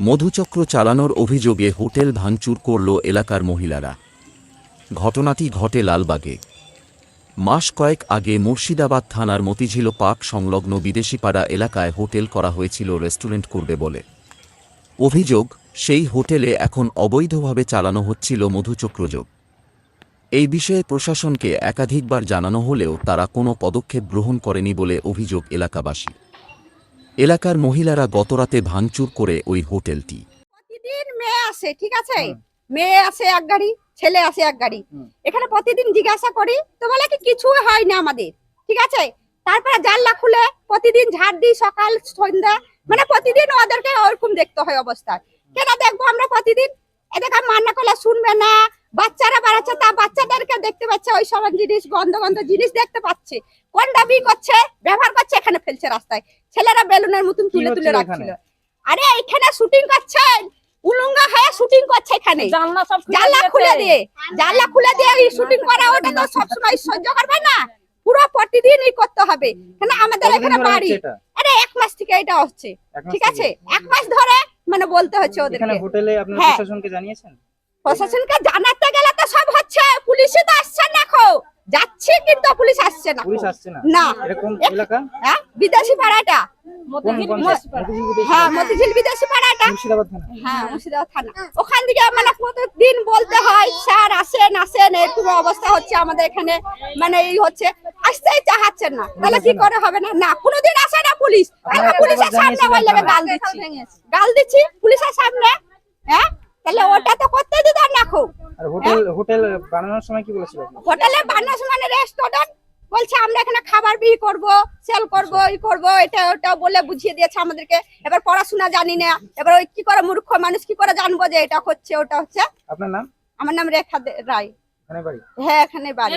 মধুচক্র চালানোর অভিযোগে হোটেল ভাঙচুর করল এলাকার মহিলারা। ঘটনাটি ঘটে লালবাগে। মাস কয়েক আগে মুর্শিদাবাদ থানার মতিঝিল পার্ক সংলগ্ন বিদেশিপাড়া এলাকায় হোটেল করা হয়েছিল রেস্টুরেন্ট করবে বলে। অভিযোগ, সেই হোটেলে এখন অবৈধভাবে চালানো হচ্ছিল মধুচক্রযোগ এই বিষয়ে প্রশাসনকে একাধিকবার জানানো হলেও তারা কোনো পদক্ষেপ গ্রহণ করেনি বলে অভিযোগ এলাকাবাসী এলাকার মহিলারা গতরাতে ভাঙচুর করে ওই হোটেলটি। প্রতিদিন মেয়ে আসে ঠিক আছে? মেয়ে আসে এক গাড়ি ছেলে আসে এক গাড়ি। এখানে প্রতিদিন জিজ্ঞাসা করি তো বলে কি কিছু হয় না আমাদের ঠিক আছে? তারপরে জানলা খুলে প্রতিদিন ঝাড় দিই সকাল সন্ধ্যা মানে প্রতিদিন ওদেরকে ওরকম দেখতে হয় অবস্থা। কেন দেখব আমরা প্রতিদিন? এদেরকে মান্না করলে শুনবে না বাচ্চারা বাড়াচ্ছে তা বাচ্চাদেরকে দেখতে পাচ্ছে ওই সব জিনিস গন্ধ গন্ধ জিনিস দেখতে পাচ্ছে। কোন দাবি করছে? ব্যবহার করছে এখানে ফেলছে রাস্তায়। ছেলেরা বেলুনের মতন তুলে তুলে রাখছিল। আরে এখানে শুটিং করছেন? উলুঙ্গা হয়ে শুটিং করছে এখানে। জানলা সব জানলা খুলে দিয়ে জানলা খুলে দিয়ে এই শুটিং করা ওটা তো সবসময় সহ্য করবে না। পুরো প্রতিদিনই করতে হবে। কেন আমাদের এখানে বাড়ি? আরে এক মাস থেকে এটা হচ্ছে। ঠিক আছে? এক মাস ধরে মানে বলতে হচ্ছে এখানে ওদেরকে। হোটেলে আপনার হ্যাঁ। প্রশাসনকে জানিয়েছেন? প্রশাসনকে জানাতে গেলে তো সব হচ্ছে পুলিশই তো আসছে না খো যাচ্ছে কিন্তু পুলিশ আসছে না। পুলিশ আসছে না? না। এক- এলাকা? হ্যাঁ? বিদেশি পাড়াটা। হ্যাঁ মতিঝিল বিদেশি পাড়াটা। মুর্শিদাবাদ থানা। হ্যাঁ মুর্শিদাবাদ থানা। ওখান থেকে মানে প্রতিদিন বলতে হয় স্যার আসেন আসেন এরকম অবস্থা হচ্ছে আমাদের এখানে। মানে এই হচ্ছে আসতেই চাহাচ্ছেন না। তাহলে কি করে হবে না? না কোনোদিন আসে না পুলিশ। আপনারা পুলিশের সামনে বললে গাল দিচ্ছি। গাল দিচ্ছি পুলিশের সামনে হ্যাঁ? তাহলে ওটা তো করতে দিতাম না খুব আর হোটেল হোটেল বানানোর সময় কি বলেছিল? হোটেলে বানানোর সময় রেস্টুরেন্ট বলছে আমরা এখানে খাবার বিক্রি করব সেল করব ই করব এটা ওটা বলে বুঝিয়ে দিয়েছে আমাদেরকে। এবার পড়াশোনা জানি না। এবার ওই কি করে মূর্খ মানুষ কি করে জানব যে এটা হচ্ছে ওটা হচ্ছে? আপনার নাম? আমার নাম রেখা দে- রায়। হ্যাঁ এখানে বাড়ি।